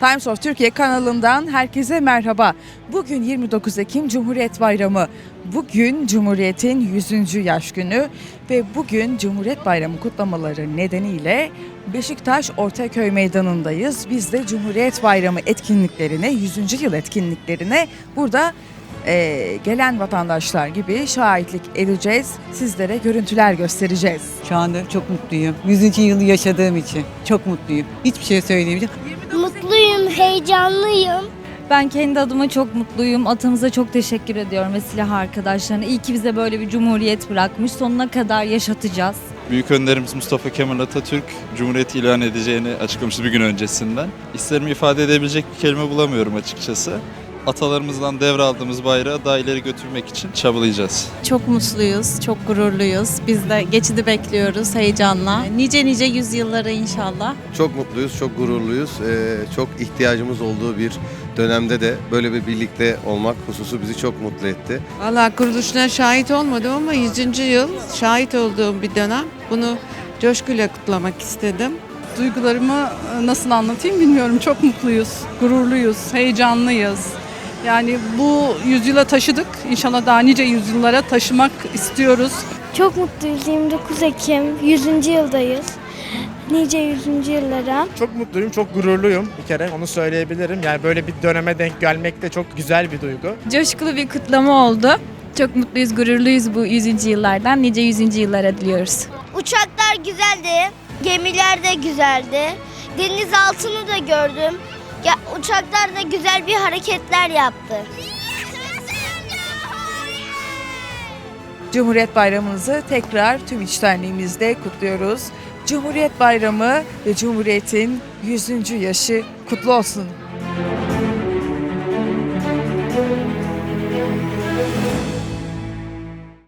Times of Türkiye kanalından herkese merhaba. Bugün 29 Ekim Cumhuriyet Bayramı. Bugün Cumhuriyet'in 100. yaş günü ve bugün Cumhuriyet Bayramı kutlamaları nedeniyle Beşiktaş Ortaköy Meydanı'ndayız. Biz de Cumhuriyet Bayramı etkinliklerine, 100. yıl etkinliklerine burada eee, gelen vatandaşlar gibi şahitlik edeceğiz. Sizlere görüntüler göstereceğiz. Şu anda çok mutluyum. 100. yılı yaşadığım için çok mutluyum. Hiçbir şey söyleyemeyeceğim. Heyecanlıyım. Ben kendi adıma çok mutluyum. Atamıza çok teşekkür ediyorum ve silah arkadaşlarına. İyi ki bize böyle bir cumhuriyet bırakmış. Sonuna kadar yaşatacağız. Büyük önderimiz Mustafa Kemal Atatürk Cumhuriyet ilan edeceğini açıklamıştı bir gün öncesinden. İsterimi ifade edebilecek bir kelime bulamıyorum açıkçası. Atalarımızdan devraldığımız bayrağı daha ileri götürmek için çabalayacağız. Çok mutluyuz, çok gururluyuz. Biz de geçidi bekliyoruz heyecanla. Nice nice yüzyıllara inşallah. Çok mutluyuz, çok gururluyuz. Ee, çok ihtiyacımız olduğu bir dönemde de böyle bir birlikte olmak hususu bizi çok mutlu etti. Valla kuruluşuna şahit olmadım ama 100. yıl şahit olduğum bir dönem. Bunu coşkuyla kutlamak istedim. Duygularımı nasıl anlatayım bilmiyorum. Çok mutluyuz, gururluyuz, heyecanlıyız. Yani bu yüzyıla taşıdık. İnşallah daha nice yüzyıllara taşımak istiyoruz. Çok mutluyuz. 29 Ekim, 100. yıldayız. Nice 100. yıllara. Çok mutluyum, çok gururluyum bir kere onu söyleyebilirim. Yani böyle bir döneme denk gelmek de çok güzel bir duygu. Coşkulu bir kutlama oldu. Çok mutluyuz, gururluyuz bu 100. yıllardan. Nice 100. yıllara diliyoruz. Uçaklar güzeldi, gemiler de güzeldi. Denizaltını da gördüm. Ya uçaklar da güzel bir hareketler yaptı. Cumhuriyet Bayramımızı tekrar tüm içtenliğimizde kutluyoruz. Cumhuriyet Bayramı ve Cumhuriyet'in 100. yaşı kutlu olsun.